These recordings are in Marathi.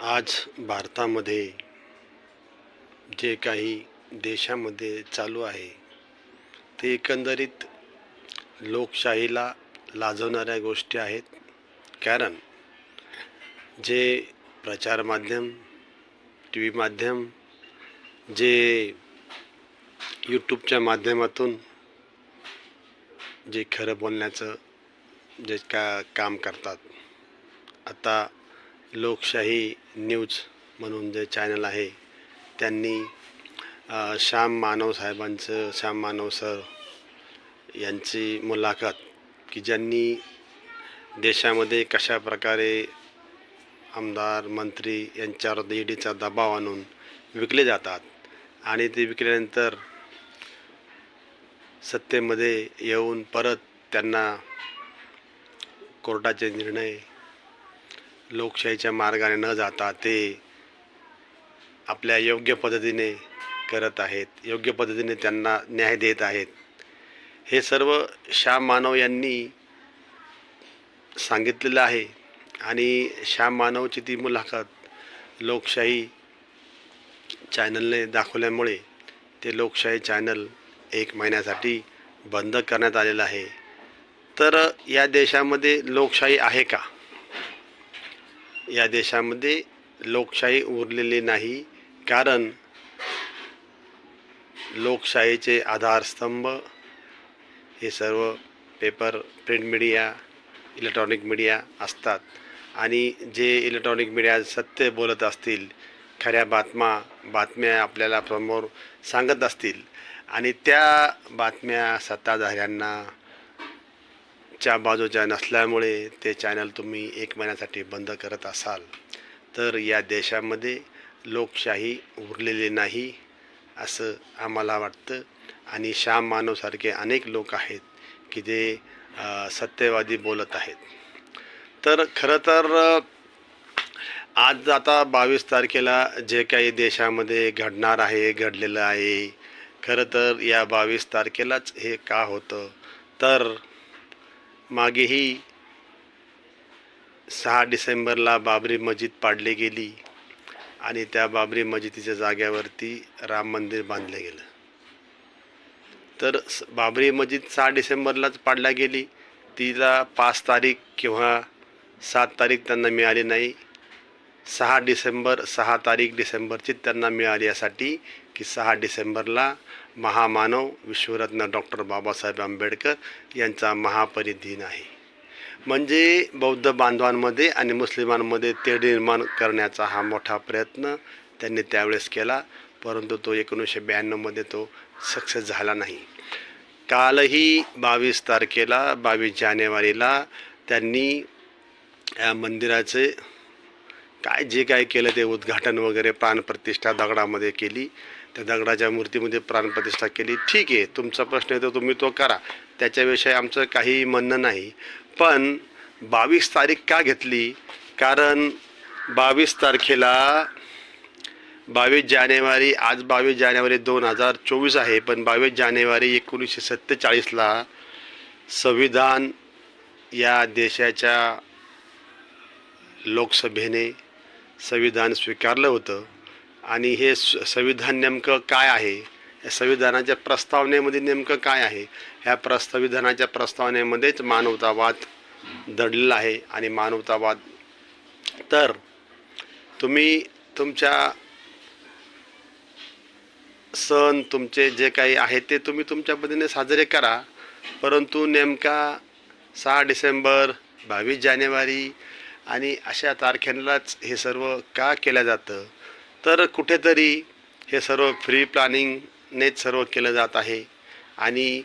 आज भारतामध्ये जे काही देशामध्ये चालू आहे ते एकंदरीत लोकशाहीला लाजवणाऱ्या गोष्टी आहेत. कारण जे प्रचारमाध्यम टी व्ही माध्यम जे यूट्यूबच्या माध्यमातून जे खरं बोलण्याचं जे का काम करतात. आता लोकशाही न्यूज म्हणून जे चॅनल आहे त्यांनी श्याम मानव साहेबांचं श्याम मानव सर यांची मुलाखत की ज्यांनी देशामध्ये कशा प्रकारे आमदार मंत्री यांच्यावर ईडीचा दबाव आणून विकले जातात आणि ते विकल्यानंतर सत्तेमध्ये येऊन परत त्यांना कोर्टाचे निर्णय लोकशाहीच्या मार्गाने न जाता ते आपल्या योग्य पद्धतीने करत आहेत. योग्य पद्धतीने त्यांना न्याय देत आहेत. हे सर्व श्याम मानव यांनी सांगितलेलं आहे. आणि श्याम मानवची ती मुलाखत लोकशाही चॅनलने दाखवल्यामुळे ते लोकशाही चॅनल एक महिन्यासाठी बंद करण्यात आलेलं आहे. तर या देशामध्ये लोकशाही आहे का? या देशामध्ये लोकशाही उरलेली नाही. कारण लोकशाहीचे आधारस्तंभ हे सर्व paper print media electronic media असतात. आणि जे इलेक्ट्रॉनिक मीडिया सत्य बोलत असतील खऱ्या बातम्या बातम्या आपल्याला समोर सांगत असतील. आणि त्या बातम्या सत्ताधाऱ्यांना च्या बाजूच्या नसल्यामुळे ते चॅनल तुम्ही एक महिन्यासाठी बंद करत असाल तर या देशामध्ये लोकशाही उरलेली नाही असं आम्हाला वाटतं. आणि श्याम मानवसारखे अनेक लोक आहेत की जे सत्यवादी बोलत आहेत. तर खरं तर आज आता बावीस तारखेला जे काही देशामध्ये घडणार आहे घडलेलं आहे खरं तर या बावीस तारखेलाच हे का होतं? तर मागेही सहा डिसेंबरला बाबरी मस्जिद पाडली गेली आणि त्या बाबरी मस्जिदीच्या जाग्यावरती राम मंदिर बांधलं गेलं. तर बाबरी मस्जिद सहा डिसेंबरलाच पाडल्या गेली. तिला पाच तारीख किंवा सात तारीख त्यांना मिळाली नाही. सहा डिसेंबर सहा तारीख डिसेंबरची त्यांना मिळाली यासाठी की सहा डिसेंबरला महामानव विश्वरत्न डॉक्टर बाबासाहेब आंबेडकर यांचा महापरिदिन आहे. म्हणजे बौद्ध बांधवांमध्ये आणि मुस्लिमांमध्ये तेढ निर्माण करण्याचा हा मोठा प्रयत्न त्यांनी त्यावेळेस केला परंतु तो एकोणीसशे ब्याण्णवमध्ये तो सक्सेस झाला नाही. कालही बावीस तारखेला बावीस जानेवारीला त्यांनी या मंदिराचे काय जे काय केलं ते उद्घाटन वगैरे प्राणप्रतिष्ठा दगडामध्ये केली. त्या दगडाच्या मूर्तीमध्ये प्राणप्रतिष्ठा केली. ठीक आहे तुमचा प्रश्न आहे तर तुम्ही तो करा. त्याच्याविषयी आमचं काही म्हणणं नाही. पण बावीस तारीख का घेतली? कारण बावीस तारखेला बावीस जानेवारी आज बावीस जानेवारी दोन हजार चोवीस आहे पण बावीस जानेवारी एकोणीसशे सत्तेचाळीसला संविधान या देशाच्या लोकसभेने संविधान स्वीकारलं होतं. आणि हे स- संविधान नेमकं काय आहे? या संविधानाच्या प्रस्तावनेमध्ये नेमकं काय आहे? ह्या प्र संविधानाच्या प्रस्तावनेमध्येच मानवतावाद दडलेला आहे आणि मानवतावाद तर तुम्ही तुमच्या सण तुमचे जे काही आहे ते तुम्ही तुमच्या पद्धतीने साजरे करा. परंतु नेमका सहा डिसेंबर बावीस जानेवारी आणि अशा तारखेलाच हे सर्व का केलं जातं? तर कुठेतरी हे सर्व फ्री प्लॅनिंगनेच सर्व केलं जात आहे. आणि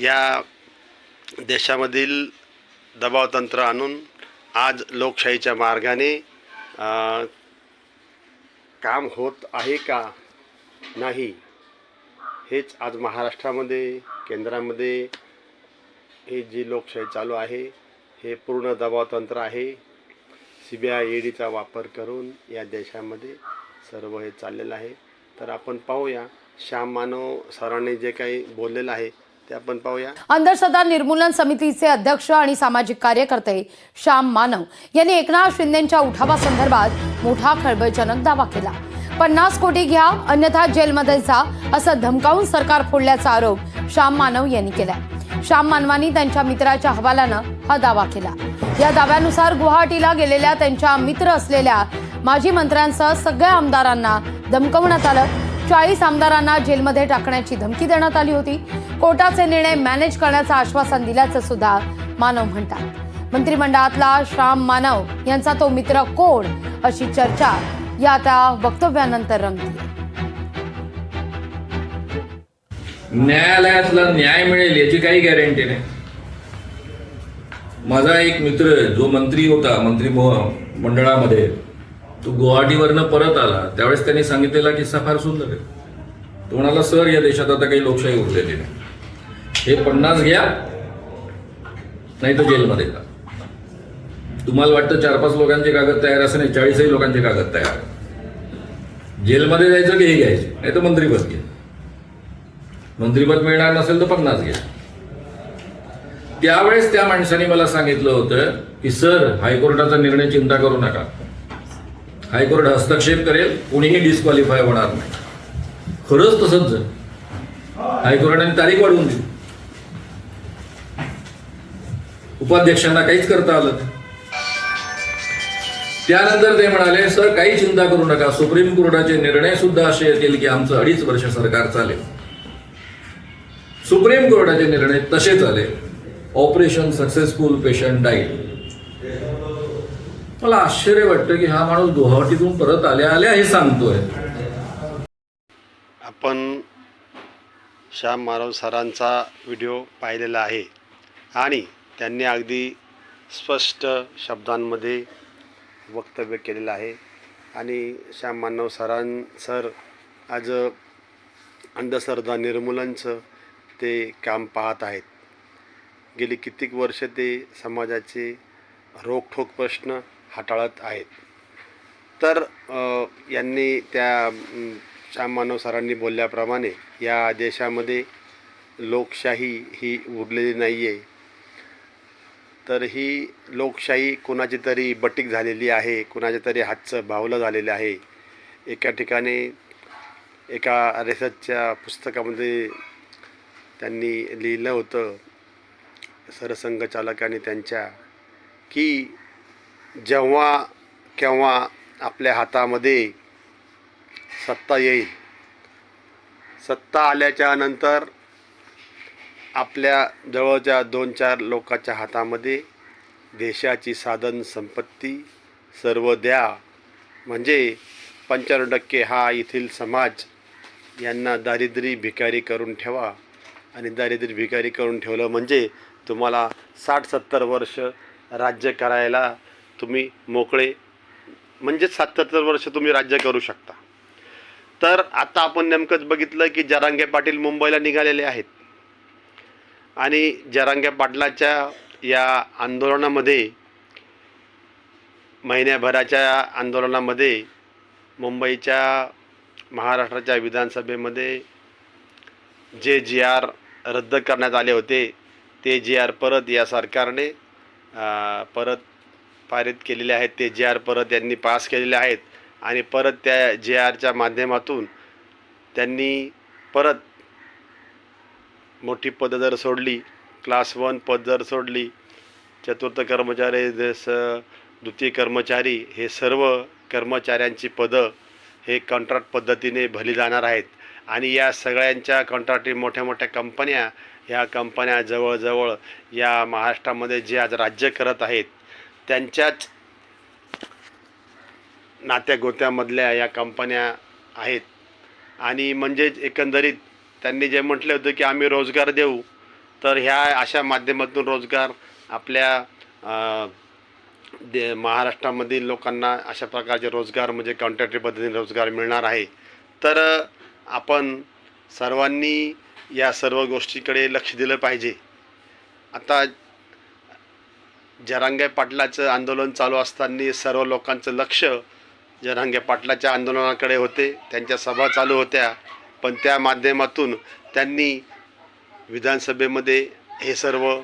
या देशामधील दबावतंत्र आणून आज लोकशाहीच्या मार्गाने काम होत आहे का नाही हेच आज महाराष्ट्रामध्ये केंद्रामध्ये ही जी लोकशाही चालू आहे हे पूर्ण दबावतंत्र आहे. सी बी आय ईडीचा वापर करून या देशामध्ये सर्व हे चाललेलं आहे. तर आपण पाहूया. श्याम मानव सरांनी जे काही बोललेलं आहे ते आपण पाहूया. अंधश्रद्धा निर्मूलन समितीचे अध्यक्ष आणि सामाजिक कार्यकर्ते श्याम मानव यांनी एकनाथ शिंदेच्या उठावासंदर्भात मोठा खळबळजनक दावा केला. पन्नास कोटी घ्या अन्यथा जेलमध्ये जा असं धमकावून सरकार फोडल्याचा आरोप श्याम मानव यांनी केलाय. श्याम मानवानी त्यांच्या मित्राच्या हवालानं हा दावा केला. या दाव्यानुसार गुवाहाटीला गेलेल्या त्यांच्या मित्र असलेल्या माजी मंत्र्यांसह सगळ्या आमदारांना धमकवण्यात आलं. चाळीस आमदारांना जेलमध्ये टाकण्याची धमकी देण्यात आली होती. कोर्टाचे निर्णय मॅनेज करण्याचं आश्वासन दिल्याचं सुद्धा मानव म्हणतात. मंत्रिमंडळातला श्याम मानव यांचा तो मित्र कोण अशी चर्चा या त्या वक्तव्यानंतर रंगली. न्यायालयातला न्याय मिळेल याची काही गॅरंटी नाही. माझा एक मित्र जो मंत्री होता मंत्री मंडळामध्ये तो गुवाहाटीवरनं परत आला त्यावेळेस त्यांनी सांगितलेला किस्सा फार सुंदर आहे. तो म्हणाला सर या देशात आता काही लोकशाही उरलेली नाही. हे पन्नास घ्या नाही तर जेलमध्ये जा. तुम्हाला वाटतं चार पाच लोकांचे कागद तयार असं नाही चाळीसही लोकांचे कागद तयार. जेलमध्ये जायचं की हे घ्यायचे? नाही तर मंत्रीपद घ्या. मंत्रीपद मिळणार नसेल तर पन्नास घ्या. त्यावेळेस त्या माणसाने मला सांगितलं होतं की सर हायकोर्टाचा निर्णय चिंता करू नका. हायकोर्ट हस्तक्षेप करेल कुणीही डिस्क्वालिफाय होणार नाही. खरंच तसंच झालं हायकोर्टाने तारीख वाढवून दिली. उपाध्यक्षांना काहीच करता आलं त्यानंतर ते म्हणाले सर काही चिंता करू नका. सुप्रीम कोर्टाचे निर्णय सुद्धा असे येतील की आमचं अडीच वर्ष सरकार चालेल. सुप्रीम कोर्टाचे निर्णय तसेच आले ऑपरेशन सक्सेसफुल पेशंट डाईट मला आश्चर्य वाटतं की हा माणूस गुवाहाटीतून परत आल्या आल्या हे सांगतोय. आपण श्याम मानव सरांचा व्हिडिओ पाहिलेला आहे आणि त्यांनी अगदी स्पष्ट शब्दांमध्ये वक्तव्य केलेलं आहे. आणि श्याम मानव सरां सर आज अंधश्रद्धा निर्मूलनचं ते काम पाहत आहेत. गेली कित्येक वर्ष ते समाजाचे रोखठोक प्रश्न हाताळत आहेत. तर यांनी त्या श्याम मानव सरांनी बोलल्याप्रमाणे या देशामध्ये लोकशाही ही उरलेली नाही आहे तर ही लोकशाही कुणाची तरी बटीक झालेली आहे कुणाच्या तरी हातचं बावलं झालेलं आहे. एका ठिकाणी एका रिसर्चच्या पुस्तकामध्ये त्यांनी लिहिलं होतं सरसंघचालकाने त्यांच्या की जेव्हा केव्हा आपल्या हातामध्ये सत्ता येईल सत्ता आल्याच्यानंतर आपल्या जवळच्या दोन चार लोकांच्या हातामध्ये देशाची साधन संपत्ती सर्व द्या. म्हणजे पंच्याण्णव टक्के हा येथील समाज यांना दारिद्र्य भिकारी करून ठेवा. आणि दारिद्र्य भिकारी करून ठेवलं म्हणजे तुम्हाला साठ सत्तर वर्ष राज्य करायला तुम्ही मोकळे म्हणजेच सत्याहत्तर वर्ष तुम्ही राज्य करू शकता. तर आता आपण नेमकंच बघितलं की जरांगे पाटील मुंबईला निघालेले आहेत. आणि जरांगे पाटलाच्या या आंदोलनामध्ये महिन्याभराच्या आंदोलनामध्ये मुंबईच्या महाराष्ट्राच्या विधानसभेमध्ये जे जी आर रद्द करण्यात आले होते ते जी आर परत या सरकारने परत पारित केलेले आहेत. ते जे आर परत यांनी पास केलेले आहेत. आणि परत त्या जे आरच्या माध्यमातून त्यांनी परत मोठी पदं जर सोडली क्लास वन पद जर सोडली चतुर्थ कर्मचारी जस द्वितीय कर्मचारी हे सर्व कर्मचाऱ्यांची पदं हे कॉन्ट्रॅक्ट पद्धतीने भली जाणार आहेत. आणि या सगळ्यांच्या कॉन्ट्रॅक्टी मोठ्या मोठ्या कंपन्या ह्या कंपन्या जवळजवळ या महाराष्ट्रामध्ये जे आज राज्य करत आहेत त्यांच्याच नात्या गोत्यामधल्या या कंपन्या आहेत. आणि म्हणजेच एकंदरीत त्यांनी जे म्हटले होते की आम्ही रोजगार देऊ तर ह्या अशा माध्यमातून रोजगार आपल्या दे महाराष्ट्रामधील लोकांना अशा प्रकारचे रोजगार म्हणजे कॉन्ट्रॅक्टरी पद्धतीने रोजगार मिळणार आहे. तर आपण सर्वांनी या सर्व गोष्टीकडे लक्ष दिलं पाहिजे. आता जरांगे पाटलाचं आंदोलन चालू असताना सर्व लोकांचं लक्ष जरांगे पाटलाच्या आंदोलनाकडे होते. त्यांच्या सभा चालू होत्या. पण त्या माध्यमातून त्यांनी विधानसभेमध्ये हे सर्व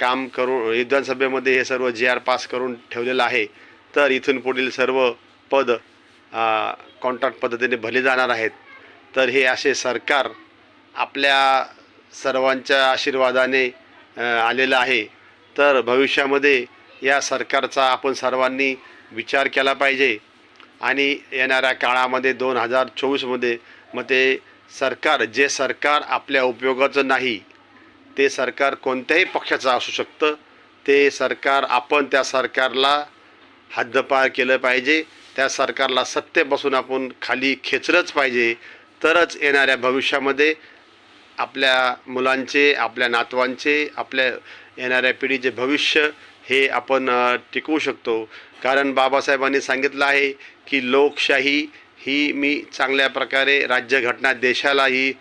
काम करून विधानसभेमध्ये हे सर्व जी आर पास करून ठेवलेलं आहे. तर इथून पुढील सर्व पद कॉन्ट्रॅक्ट पद्धतीने भरले जाणार आहेत. तर हे असे सरकार आपल्या सर्वांच्या आशीर्वादाने आलेलं आहे. तर भविष्यामध्ये या सरकारचा आपण सर्वांनी विचार केला पाहिजे. आणि येणाऱ्या काळामध्ये दोन हजार चोवीसमध्ये मग ते सरकार जे सरकार आपल्या उपयोगाचं नाही ते सरकार कोणत्याही पक्षाचं असू शकतं. ते सरकार आपण त्या सरकारला हद्दपार केलं पाहिजे. त्या सरकारला सत्तेपासून आपण खाली खेचलंच पाहिजे. तरच येणाऱ्या भविष्यामध्ये आपल्या मुलांचे आपल्या नातवांचे आपल्या येणाऱ्या पिढीचे भविष्य हे आपण टिकवू शकतो. कारण बाबासाहेबांनी सांगितलं आहे की लोकशाही ही मी चांगल्या प्रकारे राज्यघटना देशालाही